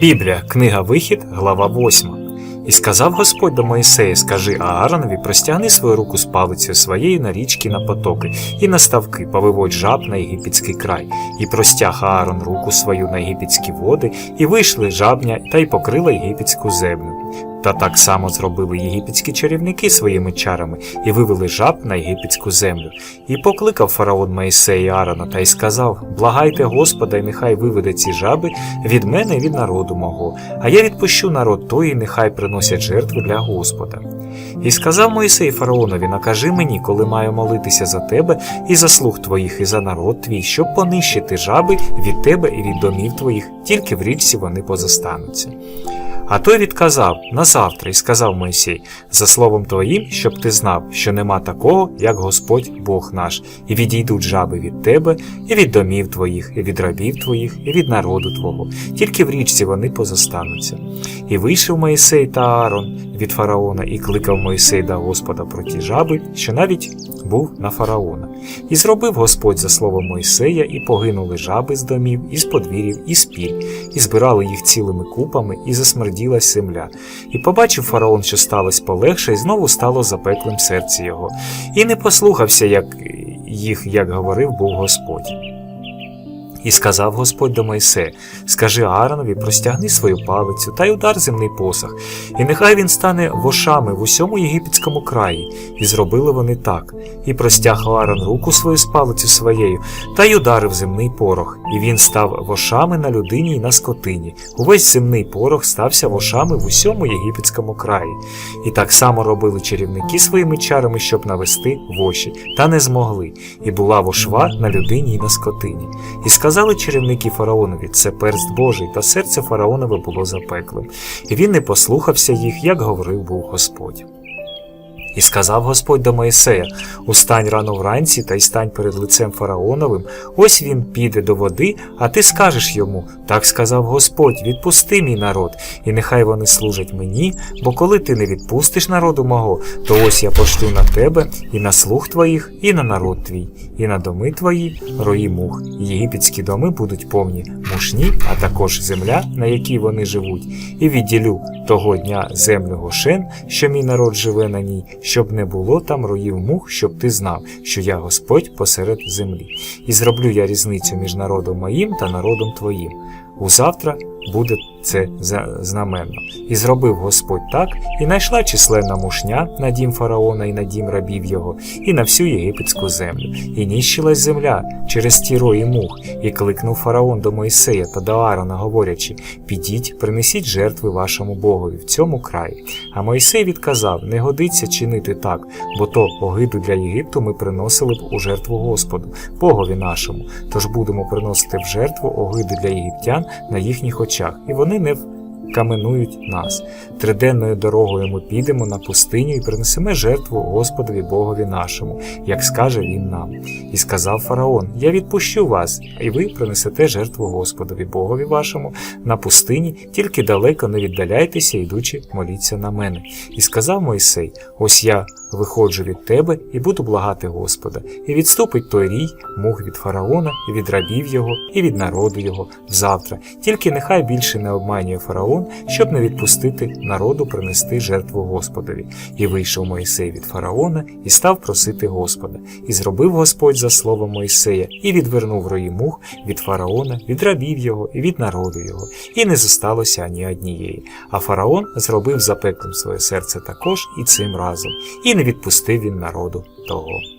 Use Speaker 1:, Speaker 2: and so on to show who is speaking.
Speaker 1: Біблія, книга Вихід, глава 8. І сказав Господь до Моїсея, скажи Ааронові, простягни свою руку з палицею своєю на річки, на потоки, і на ставки, повиводь жаб на єгипетський край, і простяг Аарон руку свою на єгипетські води, і вийшли жабня та й покрила єгипетську землю. Та так само зробили єгипетські чарівники своїми чарами і вивели жаб на єгипетську землю. І покликав фараон Моїсея Аарона та й сказав: Благайте Господа, і нехай виведе ці жаби від мене і від народу мого, а я відпущу народ той, і нехай приносять жертви для Господа. І сказав Моїсей фараонові: Накажи мені, коли маю молитися за тебе і за слуг твоїх, і за народ твій, щоб понищити жаби від тебе і від домів твоїх, тільки в річці вони позостануться. А той відказав на завтра і сказав Мойсій, за словом твоїм, щоб ти знав, що нема такого, як Господь Бог наш, і відійдуть жаби від тебе, і від домів твоїх, і від рабів твоїх, і від народу твого, тільки в річці вони позостануться. І вийшов Моїсей та Аарон від фараона, і кликав Моїсей до Господа про ті жаби, що навіть був на фараона. І зробив Господь за словом Мойсея, і погинули жаби з домів, і з подвір'їв, і з піль, і збирали їх цілими купами, і засмерділась земля. І побачив фараон, що сталося полегше, і знову стало запеклим серце його. І не послухався, як їх, як говорив був Господь. І сказав Господь до Мойсея, скажи Ааронові, простягни свою палицю та й удар земний посох, і нехай він стане вошами в усьому єгипетському краї. І зробили вони так. І простяг Аарон руку свою з палицю своєю, та й ударив земний порох, і він став вошами на людині й на скотині. Увесь земний порох стався вошами в усьому єгипетському краї. І так само робили чарівники своїми чарами, щоб навести воші, та не змогли, і була вошва на людині й на скотині. І сказали чарівники фараонові, це перст Божий, та серце фараонове було запеклим. І він не послухався їх, як говорив був Господь. І сказав Господь до Моїсея: Устань рано вранці та й стань перед лицем фараоновим, ось він піде до води, а ти скажеш йому: Так сказав Господь, відпусти мій народ, і нехай вони служать мені, бо коли ти не відпустиш народу мого, то ось я пошлю на тебе і на слуг твоїх, і на народ твій, і на доми твої рої мух. Єгипетські доми будуть повні мушні, а також земля, на якій вони живуть, і відділю того дня землю Гошен, що мій народ живе на ній, щоб не було там роїв мух, щоб ти знав, що я Господь посеред землі. І зроблю я різницю між народом моїм та народом твоїм. Узавтра буде це знаменно. І зробив Господь так, і найшла численна мушня на дім фараона і на дім рабів його, і на всю єгипетську землю. І ніщилась земля через ті рої мух, і кликнув фараон до Моїсея та до Аарона, говорячи: Підіть, принесіть жертви вашому Богові в цьому краї. А Моїсей відказав: Не годиться чинити так, бо то огиду для Єгипту ми приносили б у жертву Господу, Богові нашому. Тож будемо приносити в жертву огиду для єгиптян на їхніх очах, і вони не каменують нас. Триденною дорогою ми підемо на пустиню і принесемо жертву Господові Богові нашому, як скаже він нам. І сказав фараон: Я відпущу вас, і ви принесете жертву Господові Богові вашому на пустині, тільки далеко не віддаляйтеся, йдучи, моліться на мене. І сказав Мойсей: Ось я виходжу від тебе і буду благати Господа, і відступить той рій, мух від фараона, і від рабів його, і від народу його взавтра. Тільки нехай більше не обманює фараон, щоб не відпустити народу принести жертву Господові. І вийшов Моїсей від фараона і став просити Господа. І зробив Господь за словом Моїсея, і відвернув рої мух від фараона, від рабів його і від народу його, і не зосталося ані однієї. А фараон зробив запеклим своє серце також і цим разом, і не відпустив він народу того.